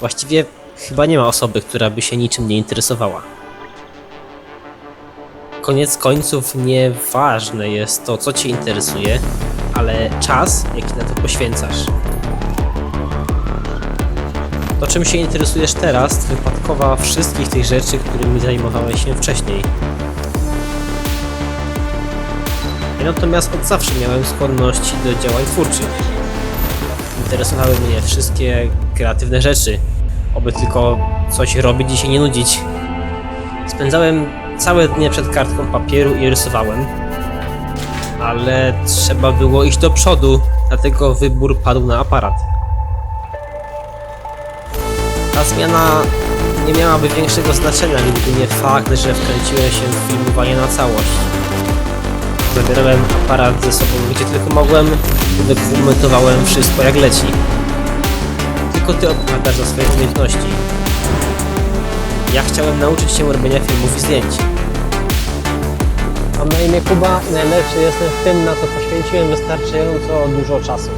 Właściwie chyba nie ma osoby, która by się niczym nie interesowała. Koniec końców nieważne jest to, co Cię interesuje, ale czas, jaki na to poświęcasz. To, czym się interesujesz teraz, to wypadkowa wszystkich tych rzeczy, którymi zajmowałeś się wcześniej. Ja natomiast od zawsze miałem skłonności do działań twórczych. Interesowały mnie wszystkie kreatywne rzeczy, oby tylko coś robić i się nie nudzić. Spędzałem całe dnie przed kartką papieru i rysowałem, ale trzeba było iść do przodu, dlatego wybór padł na aparat. Ta zmiana nie miałaby większego znaczenia, gdyby nie fakt, że wkręciłem się w filmowanie na całość. Zabierałem aparat ze sobą gdzie tylko mogłem i dokumentowałem wszystko jak leci. Tylko ty odpowiadasz za swoje umiejętności. Ja chciałem nauczyć się robienia filmów i zdjęć. Mam na imię Kuba i najlepszy jestem w tym, na co poświęciłem wystarczająco dużo czasu.